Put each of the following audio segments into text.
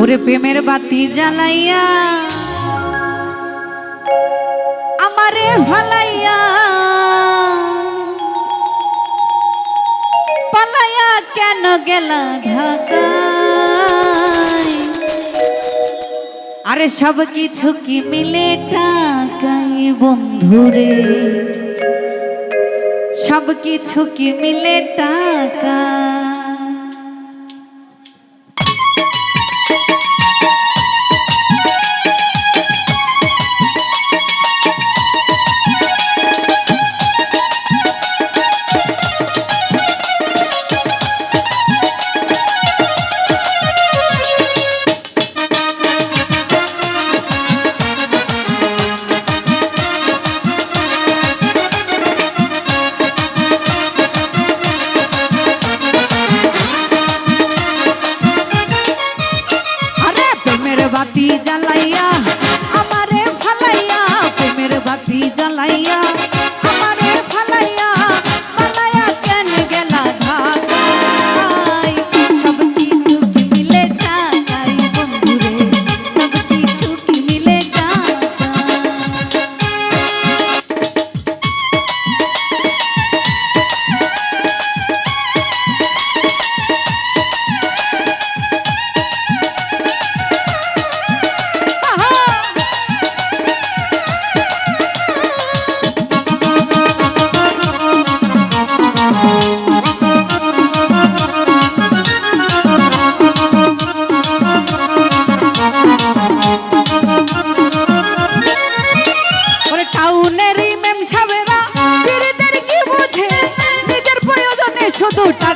ওরে প্রেমের বাতি জ্বালাইয়া, আমারে ভালাইয়া, পালাইয়া কেন গেলা ঢাকা আরে সব কিছু কি মিলে টাকাই বন্ধুরে সব কিছু কি মিলে টাকা? ছোটা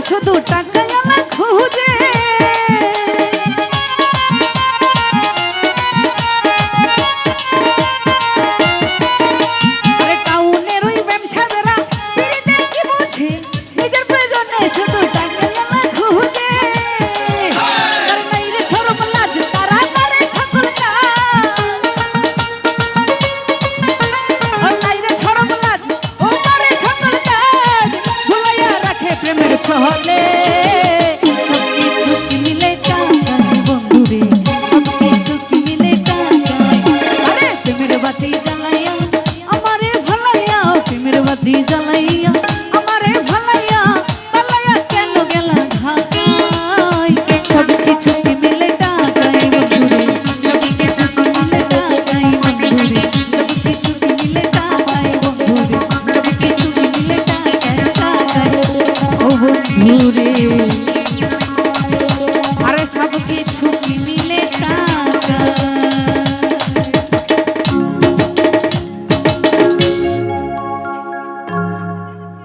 শুধু টাকা বাতি জ্বালাইয়া